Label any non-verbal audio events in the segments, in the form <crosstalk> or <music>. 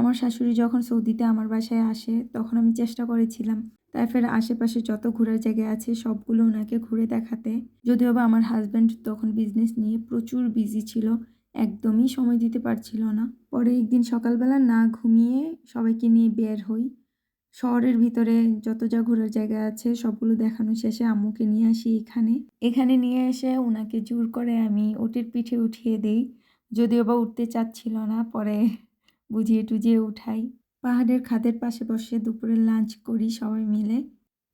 আমার শাশুড়ি যখন সৌদিতে আমার বাসায় আসে, তখন আমি চেষ্টা করেছিলাম। তাইফের আশেপাশে যত ঘোরার জায়গা আছে, সবগুলো ওনাকে ঘুরে দেখাতে। যদিও বা আমার হাজব্যান্ড তখন বিজনেস নিয়ে প্রচুর বিজি ছিল, একদমই সময় দিতে পারছিল না। পরে একদিন সকালবেলা না ঘুমিয়ে সবাইকে নিয়ে বের হই। শহরের ভিতরে যত যা ঘোরার জায়গা আছে, সবগুলো দেখানো শেষে আম্মুকে নিয়ে আসি এখানে। এখানে নিয়ে এসে ওনাকে জোর করে আমি ওটির পিঠে উঠিয়ে দেই। যদিও বা উঠতে চাচ্ছিল না, পরে বুঝিয়ে টুজিয়ে উঠাই। পাহাড়ের খাদের পাশে বসে দুপুরে লাঞ্চ করি সবাই মিলে।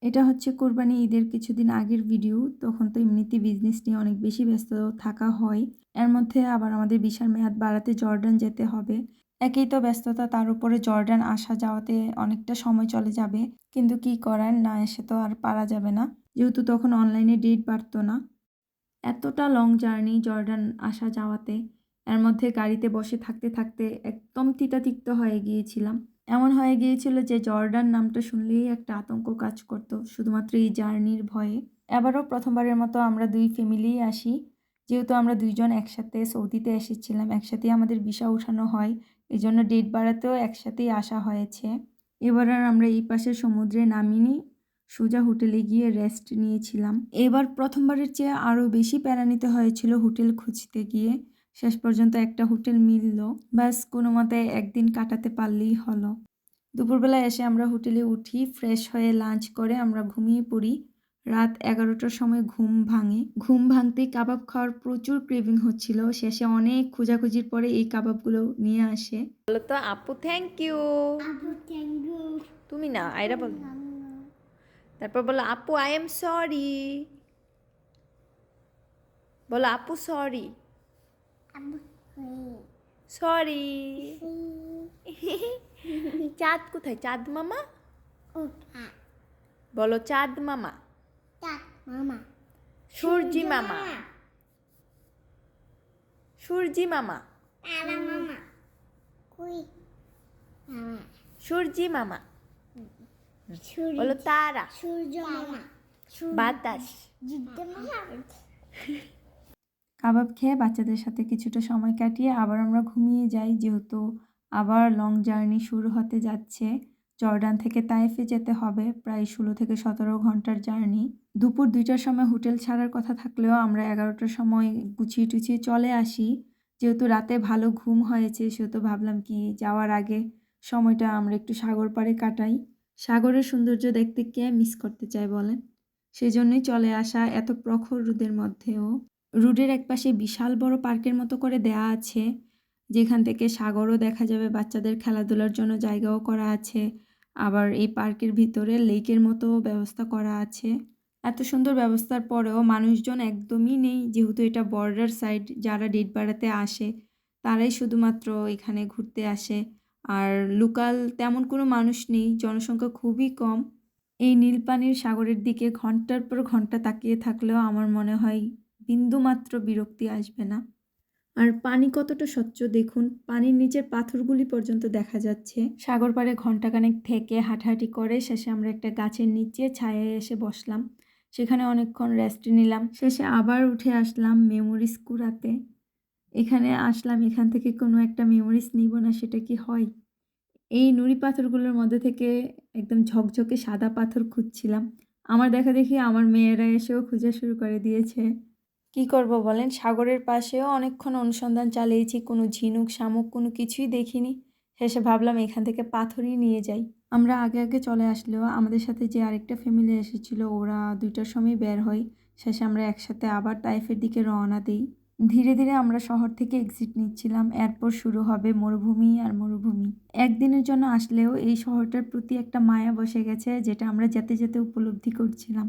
এটা হচ্ছে কোরবানি ঈদের কিছুদিন আগের ভিডিও তখন তো এমনিতে বিজনেস নিয়ে অনেক বেশি ব্যস্ত থাকা হয়। এর মধ্যে আবার আমাদের বিশাল মেয়াদ বাড়াতে জর্ডান যেতে হবে। একেই তো ব্যস্ততা, তার উপরে জর্ডান আসা যাওয়াতে অনেকটা সময় চলে যাবে। কিন্তু কি করার, না এসে তো আর পারা যাবে না। যেহেতু তখন অনলাইনে ডেট বাড়তো না। এতটা লং জার্নি জর্ডান আসা যাওয়াতে। এর মধ্যে গাড়িতে বসে থাকতে থাকতে একদম তিতাতিক্ত হয়ে গিয়েছিলাম। এমন হয়ে গিয়েছিল যে জর্ডান নামটা শুনলেই একটা আতঙ্ক কাজ করতো, শুধুমাত্র এই জার্নির ভয়ে। এবারও প্রথমবারের মতো আমরা দুই ফ্যামিলিই আসি। যেহেতু আমরা দুইজন একসাথে সৌদিতে এসেছিলাম, একসাথেই আমাদের ভিসা উঠানো হয় এই জন্য ডেট বাড়াতেও একসাথেই আসা হয়েছে। এবার আর আমরা এই পাশে সমুদ্রে নামিনি, সোজা হোটেলে গিয়ে রেস্ট নিয়েছিলাম। এবার প্রথমবারের চেয়ে আরও বেশি প্যারা নিতে হয়েছিল হোটেল খুঁজতে গিয়ে। শেষ পর্যন্ত একটা হোটেল মিলল। ব্যাস কোনো মতে একদিন কাটাতে পারলেই হলো। দুপুরবেলা এসে আমরা হোটেলে উঠি ফ্রেশ হয়ে লাঞ্চ করে আমরা ঘুমিয়ে পড়ি। রাত এগারোটার সময় ঘুম ভাঙে। ঘুম ভাঙতেই কাবাব খাওয়ার প্রচুর ক্রেভিং হচ্ছিল। শেষে অনেক খোঁজাখুঁজির পরে এই কাবাবগুলো নিয়ে আসে। বলো তো আপু থ্যাংক ইউ তুমি না আয়রা বলো। তারপর বলো আপু আই এম সরি বলো আপু সরি. সরি <laughs> চাঁদ কোথায়? চাঁদ মামা? বলো চাঁদ মামা। মামা। সূর্যি মামা। সূর্যি মামা। সূর্যি মামা। বলো তারা। সূর্য মামা। বাতাস। <laughs> কাবাব খেয়ে বাচ্চাদের সাথে কিছুটা সময় কাটিয়ে আবার আমরা ঘুমিয়ে যাই, যেহেতু আবার লং জার্নি শুরু হতে যাচ্ছে। জর্ডান থেকে তাইফে যেতে হবে, প্রায় ষোলো থেকে সতেরো ঘণ্টার জার্নি। দুপুর দুইটার সময় হোটেল ছাড়ার কথা থাকলেও আমরা এগারোটার সময় গুছিয়ে টুছিয়ে চলে আসি। যেহেতু রাতে ভালো ঘুম হয়েছে, সেহেতু ভাবলাম কি যাওয়ার আগে সময়টা আমরা একটু সাগর পাড়ে কাটাই। সাগরের সৌন্দর্য দেখতে কে মিস করতে চায় বলেন? সেজন্যই চলে আসা এত প্রখর রোদের মধ্যেও। রোডের একপাশে বিশাল বড় পার্কের মতো করে দেয়া আছে। যেখান থেকে সাগরও দেখা যাবে, বাচ্চাদের খেলাধুলার জন্য জায়গাও করা আছে। আবার এই পার্কের ভিতরে লেকের মতো ব্যবস্থা করা আছে। এত সুন্দর ব্যবস্থার পরেও মানুষজন একদমই নেই, যেহেতু এটা বর্ডার সাইড যারা ডেট বাড়াতে আসে, তারাই শুধুমাত্র এখানে ঘুরতে আসে। আর লোকাল তেমন কোনো মানুষ নেই, জনসংখ্যা খুবই কম। এই নীলপানির সাগরের দিকে ঘণ্টার পর ঘণ্টা তাকিয়ে থাকলেও আমার মনে হয় বিন্দুমাত্র বিরক্তি আসবে না। আর পানি কতটা স্বচ্ছ দেখুন, পানির নিচের পাথরগুলি পর্যন্ত দেখা যাচ্ছে। সাগর পাড়ে ঘন্টাখানেক থেকে হাঁটাহাঁটি করে শেষে আমরা একটা গাছের নিচে ছায়ায় এসে বসলাম। সেখানে অনেকক্ষণ রেস্ট নিলাম। শেষে আবার উঠে আসলাম মেমোরিজ কুড়াতে। এখানে আসলাম, এখান থেকে কোনো একটা মেমোরিজ নিব না, সেটা কি হয়? এই নুড়ি পাথরগুলোর মধ্যে থেকে একদম ঝকঝকে সাদা পাথর খুঁজছিলাম। আমার দেখা দেখি আমার মেয়েরা এসেও খোঁজা শুরু করে দিয়েছে। কি করব বলেন? সাগরের পাশেও অনেকক্ষণ অনুসন্ধান চালিয়েছি, কোনো ঝিনুক, শামুক, কোনো কিছুই দেখিনি। শেষে ভাবলাম এখান থেকে পাথরই নিয়ে যাই। আমরা আগে আগে চলে আসলেও আমাদের সাথে যে আরেকটা ফ্যামিলি এসেছিল, ওরা দুইটার সময় বের হয়। শেষে আমরা একসাথে আবার টাইফের দিকে রওনা দিই। ধীরে ধীরে আমরা শহর থেকে এক্সিট নিচ্ছিলাম। এরপর শুরু হবে মরুভূমি আর মরুভূমি। একদিনের জন্য আসলেও এই শহরটার প্রতি একটা মায়া বসে গেছে, যেটা আমরা যেতে যেতে উপলব্ধি করছিলাম।